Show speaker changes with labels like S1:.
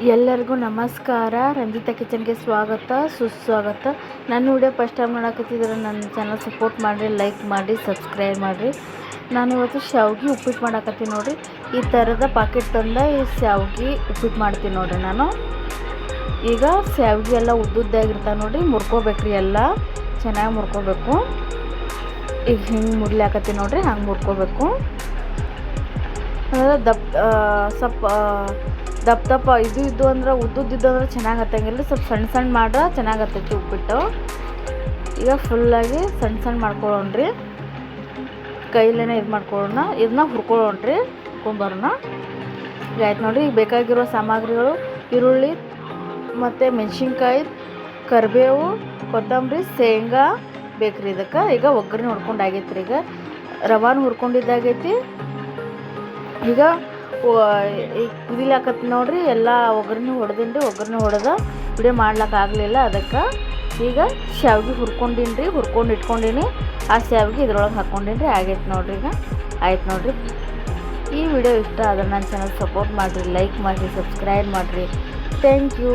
S1: ಎಲ್ಲರಿಗೂ ನಮಸ್ಕಾರ. ರಂಜಿತಾ ಕಿಚನ್ಗೆ ಸ್ವಾಗತ, ಸುಸ್ವಾಗತ. ನನ್ನ ವಿಡಿಯೋ ಫಸ್ಟ್ ಟೈಮ್ ನೋಡಕತ್ತಿದ್ರೆ ನನ್ನ ಚಾನಲ್ ಸಪೋರ್ಟ್ ಮಾಡಿರಿ, ಲೈಕ್ ಮಾಡಿ ಸಬ್ಸ್ಕ್ರೈಬ್ ಮಾಡಿರಿ. ನಾನು ಇವತ್ತು ಶಾವ್ಗೆ ಉಪ್ಪಿಟ್ಟು ಮಾಡಾಕತ್ತೀನಿ ನೋಡಿರಿ. ಈ ಥರದ ಪಾಕೆಟ್ ತಂದ ಈ ಶಾವ್ಗೆ ಉಪ್ಪಿಟ್ಟು ಮಾಡ್ತೀನಿ ನೋಡಿರಿ ನಾನು. ಈಗ ಶಾವ್ಗೆ ಎಲ್ಲ ಉದ್ದುದ್ದಾಗಿರ್ತಾವೆ ನೋಡಿರಿ, ಮುರ್ಕೋಬೇಕ್ರಿ ಎಲ್ಲ. ಚೆನ್ನಾಗಿ ಮುರ್ಕೋಬೇಕು. ಈಗ ಹಿಂಗೆ ಮುರ್ಲಾಕತ್ತೀನಿ ನೋಡಿರಿ, ಹಂಗೆ ಮುರ್ಕೋಬೇಕು. ಅಂದರೆ ದಪ್ಪ ಸ್ವಲ್ಪ ದಪ್ಪ ದಪ್ಪ ಇದು ಇದ್ದು ಅಂದ್ರೆ ಉದ್ದುದ್ದಿದ್ದು ಅಂದ್ರೆ ಚೆನ್ನಾಗಿ ಹತ್ತಂಗಿಲ್ಲ. ಸ್ವಲ್ಪ ಸಣ್ಣ ಸಣ್ಣ ಮಾಡ್ರೆ ಚೆನ್ನಾಗಿ ಹತ್ತೈತಿ ಉಪ್ಪಿಟ್ಟು. ಈಗ ಫುಲ್ಲಾಗಿ ಸಣ್ಣ ಸಣ್ಣ ಮಾಡ್ಕೊಳ್ಳೋಣ್ರಿ ಕೈಲೇನೆ ಇದು ಮಾಡ್ಕೊಳ್ಳೋಣ ಇದನ್ನ ಹುರ್ಕೊಳ್ಳೋಣ್ರಿ ಹುರ್ಕೊಂಬರೋಣ ಆಯ್ತು ನೋಡಿ ಈಗ ಬೇಕಾಗಿರೋ ಸಾಮಗ್ರಿಗಳು ಈರುಳ್ಳಿ ಮತ್ತು ಮೆಣಸಿನ್ಕಾಯಿ, ಕರಿಬೇವು, ಕೊತ್ತಂಬರಿ, ಶೇಂಗಾ ಬೇಕ್ರಿ ಇದಕ್ಕೆ. ಈಗ ಒಗ್ಗರಣೆ ಹೊಡ್ಕೊಂಡು ಆಗೈತ್ರಿ ಈಗ. ರವಾನ ಹುರ್ಕೊಂಡಿದ್ದಾಗೈತಿ. ಈಗ ಕುದಿಲಾಕತ್ ನೋಡ್ರಿ, ಎಲ್ಲ ಒಗ್ಗರಣೆ ಹೊಡೆದೀನಿ ರೀ ಒಗ್ಗರಣೆ ಹೊಡೆದ ವಿಡಿಯೋ ಮಾಡ್ಲಿಕ್ಕೆ ಆಗಲಿಲ್ಲ. ಅದಕ್ಕೆ ಈಗ ಶಾವಿಗೆ ಹುರ್ಕೊಂಡಿನ್ರಿ, ಹುರ್ಕೊಂಡು ಇಟ್ಕೊಂಡೀನಿ. ಆ ಶಾವಿಗೆ ಇದ್ರೊಳಗೆ ಹಾಕ್ಕೊಂಡೀನಿ ರೀ ಆಗೈತೆ ನೋಡ್ರಿ ಈಗ. ಆಯ್ತು ನೋಡ್ರಿ. ಈ ವಿಡಿಯೋ ಇಷ್ಟ ಆದ್ರೆ ನನ್ನ ಚಾನಲ್ ಸಪೋರ್ಟ್ ಮಾಡಿರಿ ಲೈಕ್ ಮಾಡಿರಿ ಸಬ್ಸ್ಕ್ರೈಬ್ ಮಾಡಿರಿ. Thank you